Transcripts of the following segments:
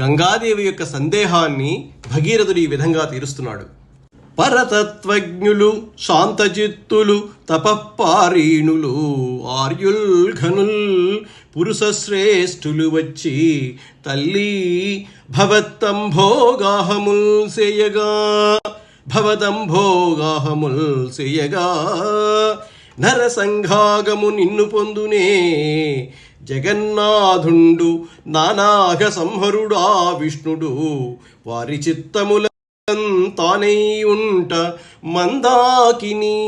గంగాదేవి యొక్క సందేహాన్ని భగీరథుడు ఈ విధంగా తీరుస్తున్నాడు. పరతత్వజ్ఞులు శాంతచిత్తులు తపఃపారీణులు ఆర్యుల్ ఘనుల్ పురుష శ్రేష్ఠులు వచ్చి తల్లి భవత్తంభోగాహముల్ సేయగా భవదంభోగాహముల్ సేయగా నరసంఘాగము నిన్ను పొందునే జగన్నాథుండు నానాగ సంహరుడా విష్ణుడు. వారి చిత్తముల తానై ఉంట మందాకిని.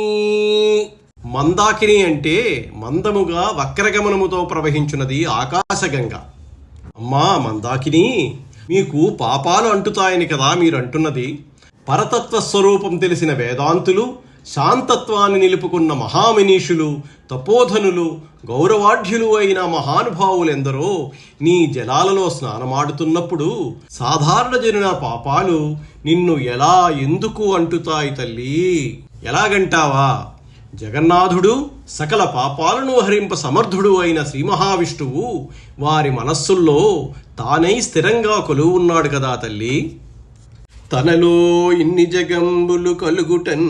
మందాకిని అంటే మందముగా వక్రగమనముతో ప్రవహించున్నది ఆకాశగంగ. అమ్మా మందాకిని మీకు పాపాలు అంటుతాయని కదా మీరు అంటున్నది పరతత్వ స్వరూపం తెలిసిన వేదాంతులు శాంతత్వాన్ని నిలుపుకున్న మహామనీషులు తపోధనులు గౌరవాఢ్యులు అయిన మహానుభావులెందరో నీ జలాలలో స్నానమాడుతున్నప్పుడు సాధారణ జనుల పాపాలు నిన్ను ఎలా ఎందుకు అంటుతాయి తల్లి? ఎలాగంటావా? జగన్నాథుడు సకల పాపాలను హరింప సమర్థుడు అయిన శ్రీ మహావిష్ణువు వారి మనస్సుల్లో తానై స్థిరంగా కొలువు ఉన్నాడు కదా తల్లి. తనలో ఇన్ని జగంబులు కలుగుటన్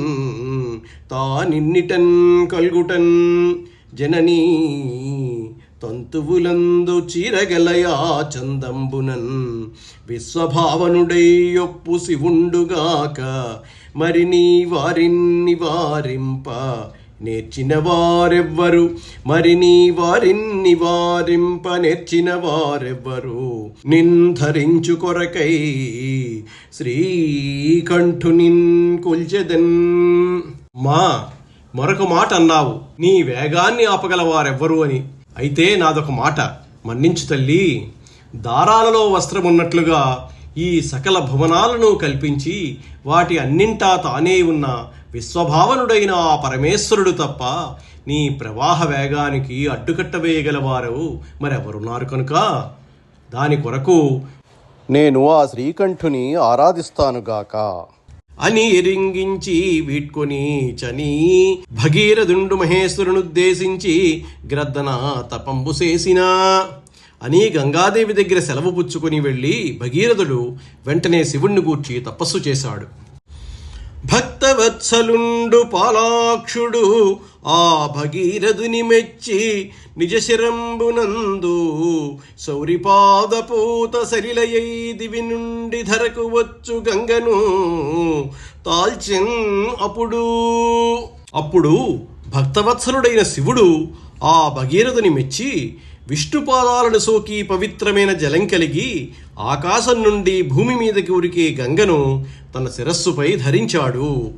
తానిన్నిటన్ కల్గుటన్ జననీ తంతువులందు చీరగలయా చందంబునన్ విశ్వభావనుడైయొప్పు శివుండుగాక మరి నీ వారిన్ని వారింప నేర్చిన వారెవ్వరు? మరి నీ వారిన్ని వారింప నేర్చిన వారెవ్వరు? నింధరించు కొరకై శ్రీకంఠునిన్ కొల్చెదన్ మా మరొక మాట అన్నావు. నీ వేగాన్ని ఆపగల వారెవ్వరు అని. అయితే నాదొక మాట. మన్నించు తల్లి. దారాలలో వస్త్రం ఉన్నట్లుగా ఈ సకల భువనాలను కల్పించి వాటి అన్నింటా తానే ఉన్న విశ్వభావనుడైన ఆ పరమేశ్వరుడు తప్ప నీ ప్రవాహ వేగానికి అడ్డుకట్ట వేయగలవారు మరెవరున్నారు కనుక? దాని కొరకు నేను ఆ శ్రీకంఠుని ఆరాధిస్తానుగాక అని ఎరింగించి వీట్కొని చని. భగీరథుండు మహేశ్వరునుద్దేశించి గ్రద్దన తపంబు చేసినా. అని గంగాదేవి దగ్గర సెలవు పుచ్చుకొని వెళ్ళి భగీరథుడు వెంటనే శివుణ్ణి గూర్చి తపస్సు చేశాడు. భక్తవత్సలుండు పాలాక్షుడు ఆ భగీరథుని మెచ్చి నిజ శిరంబునందు సౌరిపాదపూత సరిలయై దివి నుండి ధరకు వచ్చు గంగను తాల్చిన్ అప్పుడు. అప్పుడు భక్తవత్సలుడైన శివుడు ఆ భగీరథుని మెచ్చి విష్ణుపాదాలను సోకి పవిత్రమైన జలం కలిగి ఆకాశం నుండి భూమి మీదకి ఉరికే గంగను తన శిరస్సుపై ధరించాడు.